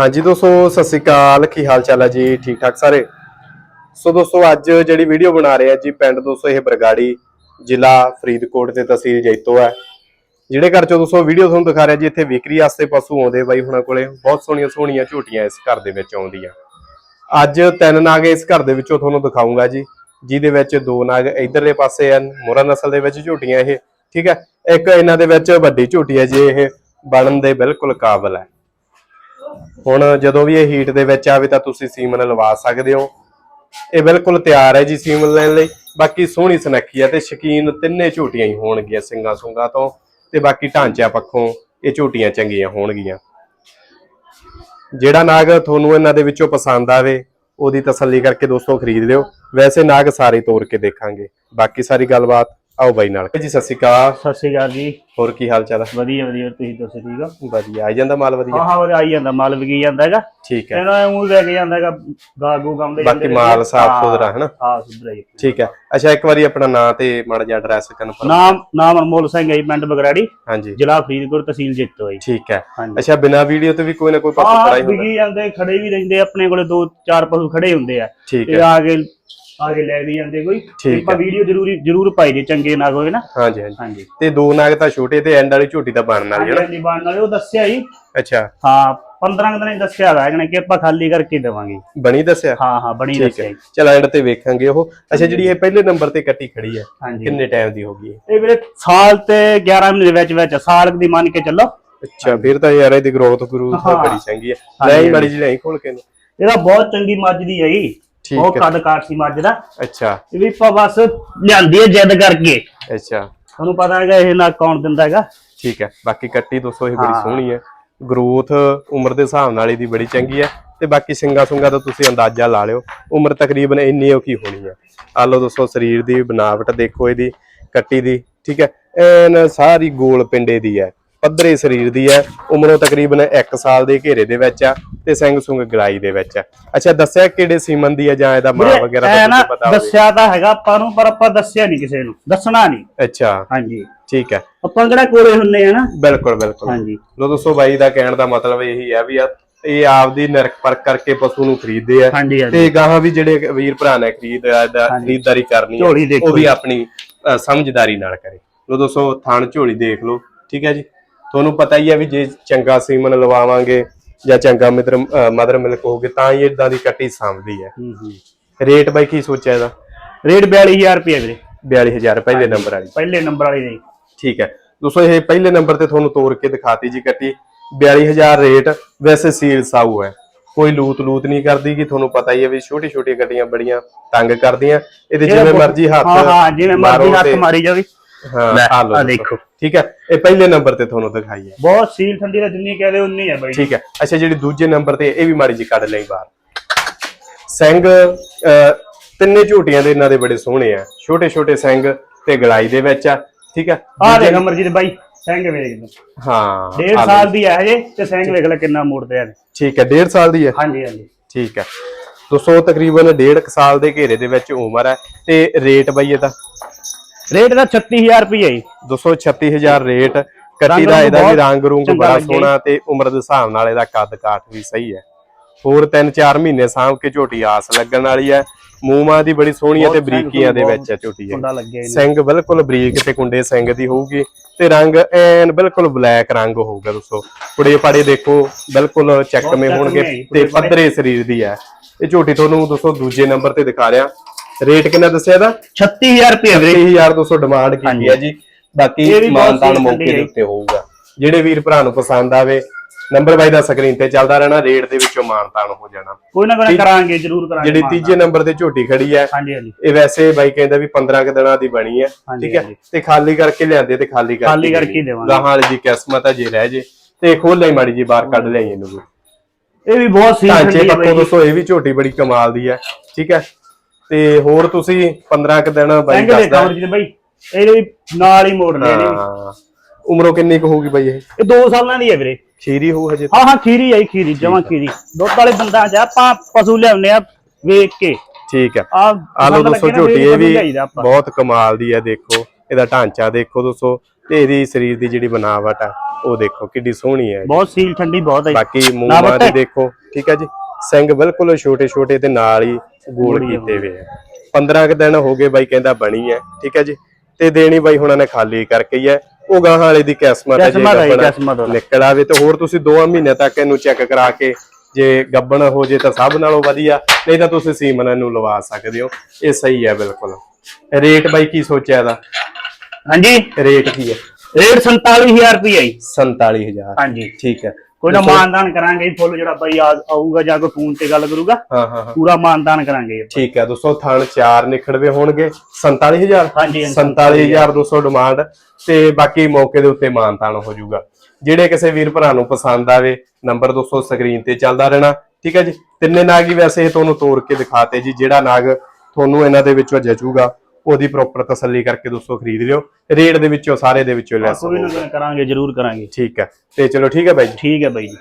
ਹਾਂਜੀ ਦੋਸਤੋ, ਸਤਿ ਸ਼੍ਰੀ ਅਕਾਲ। ਕੀ ਹਾਲ ਚਾਲ ਹੈ ਜੀ? ਠੀਕ ਠਾਕ ਸਾਰੇ? ਸੋ ਦੋਸਤੋ, ਅੱਜ ਜਿਹੜੀ ਵੀਡੀਓ ਬਣਾ ਰਹੇ ਆ ਜੀ ਪਿੰਡ ਦੋਸਤੋ, ਇਹ ਬਰਗਾੜੀ ਜ਼ਿਲ੍ਹਾ ਫਰੀਦਕੋਟ ਤੇ ਤਹਿਸੀਲ ਜੈਤੋ ਹੈ। ਜਿਹੜੇ ਘਰ ਚੋਂ ਦੋਸਤੋ ਵੀਡੀਓ ਤੁਹਾਨੂੰ ਦਿਖਾ ਰਿਹਾ ਜੀ, ਇੱਥੇ ਵਿਕਰੀ ਵਾਸਤੇ ਪਸ਼ੂ ਆਉਂਦੇ ਬਾਈ ਹੁਣਾਂ ਕੋਲੇ। ਬਹੁਤ ਸੋਹਣੀਆਂ ਸੋਹਣੀਆਂ ਝੋਟੀਆਂ ਇਸ ਘਰ ਦੇ ਵਿੱਚ ਆਉਂਦੀਆਂ। ਅੱਜ ਤਿੰਨ ਨਾਗ ਇਸ ਘਰ ਦੇ ਵਿੱਚੋਂ ਤੁਹਾਨੂੰ ਦਿਖਾਉਂਗਾ ਜੀ, ਜਿਹਦੇ ਵਿੱਚ ਦੋ ਨਾਗ ਇਧਰਲੇ ਪਾਸੇ ਹਨ ਮੋਰਾ ਨਸਲ ਦੇ ਵਿੱਚ ਝੋਟੀਆਂ ਇਹ, ਠੀਕ ਹੈ? ਇੱਕ ਇਹਨਾਂ ਦੇ ਵਿੱਚ ਵੱਡੀ ਝੋਟੀ ਹੈ ਜੀ, ਇਹ ਬਣਨ ਦੇ ਬਿਲਕੁਲ ਕਾਬਲ ਹੈ। ਹੁਣ ਜਦੋਂ ਵੀ ਇਹ ਹੀਟ ਦੇ ਵਿੱਚ ਆਵੇ ਤਾਂ ਤੁਸੀਂ ਸੀਮਨ ਲਵਾ ਸਕਦੇ ਹੋ। ਇਹ ਬਿਲਕੁਲ ਤਿਆਰ ਹੈ ਜੀ ਸੀਮਨ ਲੈਣ ਲਈ। ਬਾਕੀ ਸੋਹਣੀ ਸੁਨੱਖੀ ਹੈ ਤੇ ਸ਼ਕੀਨ ਤਿੰਨੇ ਝੋਟੀਆਂ ਹੀ ਹੋਣਗੀਆਂ ਸਿੰਗਾ ਸੁੰਗਾ ਤੋਂ ਤੇ ਬਾਕੀ ਢਾਂਚਿਆਂ ਪੱਖੋਂ ਇਹ ਝੋਟੀਆਂ ਚੰਗੀਆਂ ਹੋਣਗੀਆਂ। ਜਿਹੜਾ ਨਾਗ ਤੁਹਾਨੂੰ ਇਹਨਾਂ ਦੇ ਵਿੱਚੋਂ ਪਸੰਦ ਆਵੇ, ਉਹਦੀ ਤਸੱਲੀ ਕਰਕੇ ਦੋਸਤੋ ਖਰੀਦ ਲਿਓ। ਵੈਸੇ ਨਾਗ ਸਾਰੇ ਤੋੜ ਕੇ ਦੇਖਾਂਗੇ। ਬਾਕੀ ਸਾਰੀ ਗੱਲਬਾਤ ਆਓ ਬਾਈ ਨਾਲ ਜੀ ਸਤਿ ਸ਼੍ਰੀ ਅਕਾਲ। ਸਤਿ ਸ਼੍ਰੀ ਅਕਾਲ ਜੀ। ਹੋਰ ਕੀ ਹਾਲ ਚਾਲ ਹੈ ਵਧੀਆ ਵਧੀਆ। ਤੁਸੀਂ ਦੱਸੋ ਠੀਕ ਆ ਵਧੀਆ ਆਈ ਜਾਂਦਾ ਮਾਲ ਵਧੀਆ? ਹਾਂ ਹਾਂ ਆਈ ਜਾਂਦਾ। ਮਾਲ ਵਿਕੀ ਜਾਂਦਾ ਹੈਗਾ। ਠੀਕ ਹੈ। ਇਹਨਾਂ ਨੂੰ ਲੈ ਕੇ ਜਾਂਦਾ ਹੈਗਾ ਗਾਗੂ ਗਾਉਂਦੇ ਬਾਕੀ ਮਾਲ ਸਾਫ਼ ਸੁਥਰਾ ਹੈ ਨਾ ਹਾਂ। ਸੁਧਰਾ ਜੀ ਠੀਕ ਹੈ। ਅੱਛਾ ਇੱਕ ਵਾਰੀ ਆਪਣਾ ਨਾਂ ਤੇ ਮਾੜਾ ਜਿਹਾ ਐਡਰੈਸ ਕਨਫਰਮ ਨਾਮ ਨਾਮ ਅਨਮੋਲ ਸਿੰਘ ਹੈ ਪਿੰਡ ਬਗਰਾੜੀ। ਹਾਂਜੀ। ਜ਼ਿਲ੍ਹਾ ਫਰੀਦਕੋਟ ਤਹਿਸੀਲ ਜੇਤੋ ਹੈ। ਠੀਕ ਹੈ। ਅੱਛਾ ਬਿਨਾ ਵੀਡੀਓ ਤੇ ਵੀ ਕੋਈ ਨਾ ਕੋਈ ਪਸ਼ੂ ਹਾਂ ਖੜਾ ਹੀ ਹੁੰਦਾ। ਵਿਕੀ ਜਾਂਦੇ ਖੜੇ ਵੀ ਰਹਿੰਦੇ ਆਪਣੇ ਕੋਲੇ ਦੋ ਚਾਰ ਪਸ਼ੂ ਖੜੇ ਹੁੰਦੇ ਆ। ਤੇ ਹੈ। ਆ ਕੇ ਆ ਕੇ ਲੈ ਵੀ ਜਾਂਦੇ ਕੋਈ। ਠੀਕ ਆਪਾਂ ਵੀਡੀਓ ਜ਼ਰੂਰੀ ਜ਼ਰੂਰ ਪਾਈ ਜੇ ਚੰਗੇ ਨਾ ਹੋਵੇ ਨਾ। ਹਾਂਜੀ ਹਾਂਜੀ। ਹਾਂਜੀ। ਤੇ ਦੋ ਨਾਗ ਤਾਂ ਛੋਟੇ ਤੇ ਐਂਡ ਵਾਲੀ ਝੋਟੀ ਤਾਂ ਬਣਨ ਵਾਲੀ ਹੈ ਨਾ। ਹਾਂਜੀ ਬਾਣ ਨਾਲੇ ਉਹ ਦੱਸਿਆ ਜੀ। ਅੱਛਾ। ਹਾਂ 15 ਦਿਨਾਂ ਹੀ ਦੱਸਿਆ ਹੋਇਆ ਕਿ ਆਪਾਂ ਖਾਲੀ ਕਰਕੇ ਦੇਵਾਂਗੇ। ਬਣੀ ਦੱਸਿਆ? ਹਾਂ ਹਾਂ ਬਣੀ ਠੀਕ ਦੱਸਿਆ ਹੈ। ਜੀ। ਚਲ ਐਂਡ ਤੇ ਵੇਖਾਂਗੇ ਉਹ। ਅੱਛਾ ਜਿਹੜੀ ਇਹ ਪਹਿਲੇ ਨੰਬਰ ਤੇ ਕੱਟੀ ਖੜੀ ਹੈ ਹਾਂਜੀ। ਕਿੰਨੇ ਟਾਈਮ ਦੀ ਹੋ ਗਈ ਹੈ ਇਹ ਵੀਰੇ ਸਾਲ ਤੇ 11 ਮਹੀਨੇ ਦੇ ਵਿੱਚ ਵਿੱਚ ਸਾਲ ਦੀ ਮੰਨ ਕੇ ਚੱਲੋ। ਅੱਛਾ ਫਿਰ ਤਾਂ ਯਾਰ ਇਹਦੀ ਗਰੋਥ ਗਰੂ ਤਾਂ ਹਾਂ। ਬੜੀ ਚੰਗੀ ਹੈ। ਲੈ ਹਾਂਜੀ। ਮੜੀ ਜੀ ਲੈ ਖੋਲ ਕੇ। ਇਹਦਾ ਬਹੁਤ ਚੰਗੀ ਮੱਝ ਦੀ ਹੈ ਜੀ। ਬਹੁਤ ਹੈ। ਕੱਦ ਕਾਠ ਸੀ ਮੱਝ ਦਾ। ਅੱਛਾ। ਇਹ ਵੀ ਆਪਾਂ ਬਸ ਲਿਆਂਦੀ ਹੈ ਜਿੱਦ ਕਰਕੇ। ਅੱਛਾ। ਤੁਹਾਨੂੰ ਪਤਾ ਹੈਗਾ ਇਹ ਨਾ ਕੌਣ ਦਿੰਦਾ ਹੈਗਾ। ਠੀਕ ਹੈ। ਬਾਕੀ ਕੱਟੀ ਦੋਸਤੋ ਇਹ ਬੜੀ ਹਾਂ। ਸੋਹਣੀ ਹੈ। ਗਰੋਥ ਉਮਰ ਦੇ ਹਿਸਾਬ ਨਾਲ ਇਹਦੀ ਬੜੀ ਚੰਗੀ ਹੈ। ਤੇ ਬਾਕੀ ਸਿੰਗਾ ਸੁੰਗਾ ਦਾ ਤੁਸੀਂ ਅੰਦਾਜ਼ਾ ਲਾ ਲਿਓ। ਉਮਰ ਤਕਰੀਬਨ ਇੰਨੀ ਔਖੀ ਹੋਣੀ ਹੈ। ਆ ਲਓ ਦੋਸਤੋ ਸਰੀਰ ਦੀ ਬਣਾਵਟ ਦੇਖੋ ਇਹਦੀ ਕੱਟੀ ਦੀ। ਠੀਕ ਹੈ। ਐਨ ਸਾਰੀ ਗੋਲ ਪਿੰਡੇ ਦੀ ਹੈ। ਪੱਧਰੇ ਸਰੀਰ ਦੀ ਹੈ। ਉਮਰੋਂ ਤਕਰੀਬਨ 1 ਸਾਲ ਦੇ ਘੇਰੇ ਦੇ ਵਿੱਚ ਆ। ਤੇ ਸਿੰਘ ਸੁੰਗ ਗਲਾਈ ਦੇ ਵਿੱਚ। ਆ ਅੱਛਾ ਦੱਸਿਆ ਕਿਹੜੇ ਸੀਮਨ ਦੀ ਹੈ ਜਾਂ ਇਹਦਾ ਮਾਂ ਵਗੈਰਾ ਦਾ ਕੁਝ ਪਤਾ ਹੋਵੇ? ਦੱਸਿਆ ਤਾਂ ਹੈਗਾ ਆਪਾਂ ਨੂੰ ਪਰ ਆਪਾਂ ਦੱਸਿਆ ਨਹੀਂ ਕਿਸੇ ਨੂੰ। ਦੱਸਣਾ ਨਹੀਂ। ਅੱਛਾ। ਹਾਂਜੀ। ਠੀਕ ਹੈ। ਆਪਾਂ ਕਿਹੜਾ ਕੋਲੇ ਹੁੰਨੇ ਆ ਨਾ? ਬਿਲਕੁਲ ਬਿਲਕੁਲ। ਹਾਂਜੀ। ਲੋ ਦੋਸਤੋ ਬਾਈ ਦਾ ਕਹਿਣ ਦਾ ਮਤਲਬ ਇਹੀ ਹੈ ਵੀ ਆ ਇਹ ਆਪਦੀ ਨਿਰਖ ਪਰਖ ਕਰਕੇ ਪਸ਼ੂ ਨੂੰ ਖਰੀਦਦੇ ਆ। ਤੇ ਗਾਹਾਂ ਵੀ ਜਿਹੜੇ ਵੀਰ ਭਰਾ ਨੇ ਖਰੀਦ ਦਾ ਖਰੀਦਦਾਰੀ ਕਰਨੀ ਉਹ ਵੀ ਆਪਣੀ ਸਮਝਦਾਰੀ ਨਾਲ ਕਰੇ। ਲੋ ਦੋਸਤੋ ਥਣ ਝੋਲੀ ਦੇਖ ਲਓ। ਠੀਕ ਹੈ ਜੀ। ਤੁਹਾਨੂੰ ਪਤਾ ਹੀ ਹੈ ਵੀ ਜੇ ਚੰਗਾ ਸੀਮਨ ਲਵਾਵਾਂਗੇ ਜਾਂ ਚੰਗਾ ਮਿੱਤਰ ਮਦਰ ਮਿਲਕ ਹੋਗੇ ਤਾਂ ਹੀ ਇਦਾਂ ਦੀ ਕੱਟੀ ਸਾਂਭਦੀ ਹੈ। ਹੂੰ ਹੂੰ। ਰੇਟ ਬਾਈ ਕੀ ਸੋਚਿਆ ਇਹਦਾ? ਰੇਟ 42000 ਰੁਪਏ ਵੀਰੇ। 42000 ਪਹਿਲੇ ਨੰਬਰ ਵਾਲੀ। ਪਹਿਲੇ ਨੰਬਰ ਵਾਲੀ ਦੇ ਠੀਕ ਹੈ। ਦੋਸਤੋ ਇਹ ਪਹਿਲੇ ਨੰਬਰ ਤੇ ਤੁਹਾਨੂੰ ਤੋੜ ਕੇ ਦਿਖਾਤੀ ਜੀ ਕੱਟੀ। 42000 ਰੇਟ ਵੈਸੇ ਸੀਲ ਸਾਊ ਹੈ। ਕੋਈ ਲੂਤ ਲੂਤ ਨਹੀਂ ਕਰਦੀ ਕਿ ਤੁਹਾਨੂੰ ਪਤਾ ਹੀ ਹੈ ਵੀ ਛੋਟੀ ਛੋਟੀਆਂ ਗੱਡੀਆਂ ਬੜੀਆਂ ਤੰਗ ਕਰਦੀਆਂ। ਇਹਦੇ ਜਿਵੇਂ ਮਰਜ਼ੀ ਹੱਥ ਹਾਂ ਹਾਂ ਜਿਵੇਂ ਮਰਜ਼ੀ ਮਾਰੋ ਹੱਥ ਮਾਰੀ ਜਾਵੇ। ਹਾਂ ਲੈ, ਆ ਲਓ ਦੋਸਤੋ। ਦੇਖੋ। ਠੀਕ ਹੈ? ਇਹ ਪਹਿਲੇ ਨੰਬਰ ਤੇ ਤੁਹਾਨੂੰ ਦਿਖਾਈ ਹੈ। ਬਹੁਤ ਸੀਲ ਠੰਡੀ ਦਾ ਜਿੰਨੀ ਕਹਦੇ ਉਨੀ ਹੈ ਬਾਈ ਠੀਕ ਹੈ। ਅੱਛਾ ਜਿਹੜੀ ਦੂਜੇ ਨੰਬਰ ਤੇ ਇਹ ਵੀ ਮਾੜੀ ਜੀ ਕੱਢ ਲਈ ਬਾਹਰ। ਸਿੰਘ ਅਹ, ਤਿੰਨੇ ਝੂਟੀਆਂ ਦੇ ਇਹਨਾਂ ਦੇ ਬੜੇ ਸੋਹਣੇ ਆ। ਛੋਟੇ ਛੋਟੇ ਸਿੰਘ ਤੇ ਗਲਾਈ ਦੇ ਵਿੱਚ ਆ। ਠੀਕ ਹੈ? ਆ ਦੇਖ ਅਮਰਜੀਤ ਬਾਈ ਸਿੰਘ ਵੇਖ ਲਓ। ਹਾਂ ਡੇਢ ਆ ਲਓ। ਸਾਲ ਦੀ ਹੈ ਹਜੇ ਤੇ ਸਿੰਘ ਵੇਖ ਲੈ ਕਿੰਨਾ ਮੋੜਦੇ ਆ। ਠੀਕ ਹੈ 1.5 ਸਾਲ ਦੀ ਹੈ? ਹਾਂਜੀ ਹਾਂਜੀ। ਠੀਕ ਹੈ। ਦੋਸਤੋ ਤਕਰੀਬਨ 1.5 ਸਾਲ ਦੇ ਘੇਰੇ ਦੇ ਵਿੱਚ ਉਮਰ ਹੈ ਤੇ ਰੇਟ ਬਈ ਇਹਦਾ ਰੇਟ ਦਾ 36000 ਰੁਪਏ ਜੀ 236000 ਰੇਟ ਕੱਟੀ ਦਾ ਇਹਦਾ ਵੀ ਰੰਗ ਰੂੰਗ ਬੜਾ। ਸੋਹਣਾ ਤੇ ਉਮਰ ਦੇ ਹਿਸਾਬ ਨਾਲ ਇਹਦਾ ਕੱਦ ਕਾਠ ਵੀ ਸਹੀ ਹੈ। ਹੋਰ 3-4 ਮਹੀਨੇ ਸਾਂਭ ਕੇ ਝੋਟੀ ਆਸ ਲੱਗਣ ਵਾਲੀ ਹੈ। ਮੂੰਹਾਂ ਦੀ ਬੜੀ ਸੋਹਣੀ ਹੈ ਤੇ ਬਰੀਕੀਆਂ ਦੇ ਵਿੱਚ ਹੈ ਝੋਟੀ ਇਹਨੂੰ। ਸਿੰਘ ਬਿਲਕੁਲ ਬਰੀਕ ਤੇ ਕੁੰਡੇ ਸਿੰਘ ਦੀ ਹੋਊਗੀ ਤੇ ਰੰਗ ਐਨ ਬਿਲਕੁਲ ਬਲੈਕ ਰੰਗ ਹੋਊਗਾ ਦੋਸਤੋ ਕੁੜੇ ਪਾੜੇ ਦੇਖੋ ਬਿਲਕੁਲ ਚੱਕਵੇਂ ਹੋਣਗੇ ਤੇ। ਪੱਧਰੇ ਸਰੀਰ ਦੀ ਹੈ। ਇਹ ਝੋਟੀ ਤੁਹਾਨੂੰ ਦੋਸਤੋ ਦੂਜੇ ਨੰਬਰ ਤੇ ਦਿਖਾ ਰਿਹਾ। ਰੇਟ ਕਿੰਨਾ ਦੱਸਿਆ ਇਹਦਾ? 36000 ਰੁਪਏ। ਵੀਰੇ 30200 ਡਿਮਾਂਡ ਕੀਤੀ ਹੈ। ਜੀ ਬਾਕੀ ਸਹੀ ਮੌਕੇ ਦੇ। ਉੱਤੇ ਹੋਊਗਾ। ਜਿਹੜੇ ਵੀਰ ਭਰਾ ਨੂੰ ਪਸੰਦ ਆਵੇ ਨੰਬਰ ਬਾਈ ਦਾ ਸਕਰੀਨ ਤੇ ਚੱਲਦਾ ਰਹਿਣਾ ਰੇਟ ਦੇ ਵਿੱਚੋਂ ਮਾਨਤਾਨ ਹੋ ਜਾਣਾ। ਕੋਈ ਨਾ ਕੋਈ ਕਰਾਂਗੇ ਜ਼ਰੂਰ ਕਰਾਂਗੇ ਜਿਹੜੀ ਤੀਜੇ ਨੰਬਰ ਤੇ ਝੋਟੀ ਖੜੀ ਹੈ ਹਾਂਜੀ ਹਾਂਜੀ। ਇਹ ਵੈਸੇ ਬਾਈ ਕਹਿੰਦਾ ਵੀ 15 ਕੁ ਦਿਨਾਂ ਦੀ ਬਣੀ ਹੈ ਠੀਕ ਹੈ। ਤੇ ਖਾਲੀ ਕਰਕੇ ਲਿਆਂਦੇ ਤੇ ਖਾਲੀ ਕਰਕੇ ਖਾਲੀ ਕਰਕੇ ਦੇਵਾਂਗੇ। ਗਾਹਾਂ ਵਾਲੀ ਦੀ ਕਿਸਮਤ ਹੈ ਜੇ ਰਹਿ ਜੇ। ਤੇ ਖੋਲ ਲਈ ਮਾੜੀ ਜੀ ਬਾਹਰ ਕੱਢ ਲਈ ਇਹਨੂੰ ਇਹ ਵੀ ਬਹੁਤ ਹੈ ਦੱਸੋ ਇਹ ਵੀ ਝੋਟੀ ਬੜੀ ਕਮਾਲ ਦੀ ਹੈ ਠੀਕ ਹੈ? ਤੇ ਹੋਰ ਤੁਸੀਂ 15 ਕੁ ਦਿਨ ਬਾਈ ਸਿੰਘ ਦੇ ਦੱਸਦਾ। ਕਮਰ ਜੀ ਬਾਈ। ਇਹਦੇ ਵੀ ਨਾਲ ਹੀ ਮੋੜ ਲਿਆ। ਹਾਂ। ਉਮਰੋਂ ਕਿੰਨੀ ਕੁ ਹੋਊਗੀ ਬਾਈ ਇਹ? ਇਹ 2 ਸਾਲਾਂ ਦੀ ਹੈ ਵੀਰੇ। ਖੀਰੀ ਹੋਊ ਹਜੇ ਹਾਂ ਹਾਂ ਖੀਰੀ ਆਈ ਖੀਰੀ ਜਮਾਂ ਖੀਰੀ। ਦੁੱਧ ਵਾਲੇ ਬੰਦਾ ਚ ਆਪਾਂ ਪਸ਼ੂ ਲਿਆਉਂਦੇ ਆ ਵੇਖ ਕੇ। ਠੀਕ ਹੈ। ਆ ਆ ਲੋ ਦੋਸਤੋ ਝੋਟੀ ਇਹ ਵੀ ਬਹੁਤ ਕਮਾਲ ਦੀ ਹੈ ਦੇਖੋ। ਇਹਦਾ ਢਾਂਚਾ ਦੇਖੋ ਦੋਸਤੋ ਤੇ ਇਹਦੀ ਸਰੀਰ ਦੀ ਜਿਹੜੀ ਬਣਾਵਟ ਆ ਉਹ ਦੇਖੋ ਕਿੱਡੀ ਸੋਹਣੀ ਹੈ ਬਹੁਤ ਸੀਲ ਠੰਡੀ ਬਹੁਤ ਹੈ ਜੀ। ਬਾਕੀ ਮੂੰਹਾਂ ਵੱਟੇ। ਦੇਖੋ ਠੀਕ ਹੈ ਜੀ? ਸਿੰਘ ਬਿਲਕੁਲ ਛੋਟੇ ਛੋਟੇ ਤੇ ਨਾਲ ਹੀ ਗੋਲ ਹੀ ਕੀਤੇ ਹੋਏ ਆ। 15 ਕੁ ਦਿਨ ਹੋ ਗਏ ਬਾਈ ਕਹਿੰਦਾ ਬਣੀ ਹੈ ਠੀਕ ਹੈ ਜੀ? ਤੇ ਦੇਣੀ ਬਾਈ ਹੁਣਾਂ ਨੇ ਖਾਲੀ ਕਰਕੇ ਹੀ ਹੈ ਉਹ ਗਾਹਾਂ ਵਾਲੇ ਦੀ ਕਿਸਮਤ ਹੈ ਜੇ ਹੈ। ਨਿਕਲ ਆਵੇ ਤੇ ਹੋਰ ਤੁਸੀਂ 2 ਮਹੀਨੇ ਤੱਕ ਇਹਨੂੰ ਚੈੱਕ ਕਰਾ ਕੇ ਜੇ ਗੱਬਣ ਹੋ ਜੇ ਤਾਂ ਸਭ ਨਾਲੋਂ ਵਧੀਆ ਨਹੀਂ ਤਾਂ ਤੁਸੀਂ ਸੀਮਨ ਨੂੰ ਲਵਾ ਸਕਦੇ ਹੋ। ਇਹ ਸਹੀ ਹੈ ਬਿਲਕੁਲ। ਰੇਟ ਬਾਈ ਕੀ ਸੋਚਿਆ ਇਹਦਾ? ਹਾਂਜੀ। ਰੇਟ ਕੀ ਹੈ ਰੇਟ 47000 ਰੁਪਏ ਜੀ। 47000 ਹਾਂਜੀ। ਠੀਕ ਹੈ ਕੋਈ ਨਾ ਮਾਨਦਾਨ ਕਰਾਂਗੇ ਫੁੱਲ ਜਿਹੜਾ ਬਾਈ ਆਊਗਾ ਜਾਂ ਕੋਈ ਫੋਨ ਤੇ ਗੱਲ ਕਰੂਗਾ ਹਾਂ ਹਾਂ ਹਾਂ। ਪੂਰਾ ਮਾਨਦਾਨ ਕਰਾਂਗੇ। ਠੀਕ ਹੈ ਦੋਸਤੋ ਥਣ ਚਾਰ ਨਿਖੜਵੇ ਹੋਣਗੇ 47000 ਹਾਂਜੀ, ਹਾਂਜੀ, 47200 ਡਿਮਾਂਡ ਤੇ ਬਾਕੀ ਮੌਕੇ ਦੇ ਉੱਤੇ ਮਾਨਤਾਨ ਹੋ ਜਾਊਗਾ। ਜਿਹੜੇ ਕਿਸੇ ਵੀਰ ਭਰਾ ਨੂੰ ਪਸੰਦ ਆਵੇ ਨੰਬਰ ਦੋਸਤੋ ਸਕਰੀਨ ਤੇ ਚੱਲਦਾ ਰਹਿਣਾ ਠੀਕ ਹੈ ਜੀ? ਤਿੰਨੇ ਨਾਗ ਹੀ ਵੈਸੇ ਇਹ ਤੁਹਾਨੂੰ ਤੋੜ ਕੇ ਦਿਖਾਤੇ ਜੀ ਜਿਹੜਾ ਨਾਗ ਤੁਹਾਨੂੰ ਇਹਨਾਂ ਦੇ ਵਿੱਚੋਂ ਜਚੂਗਾ। ਉਹਦੀ ਪ੍ਰੋਪਰ ਤਸੱਲੀ ਕਰਕੇ ਦੋਸਤੋ ਖਰੀਦ ਲਿਓ। ਰੇਟ ਦੇ ਵਿੱਚੋਂ ਸਾਰੇ ਦੇ ਵਿੱਚੋਂ ਲੈਸ ਕੋਈ ਨਾ ਕਰਾਂਗੇ ਜਰੂਰ ਕਰਾਂਗੇ। ਠੀਕ ਹੈ। ਤੇ ਚਲੋ ਠੀਕ ਹੈ ਬਾਈ ਜੀ। ਠੀਕ ਹੈ ਬਾਈ ਜੀ।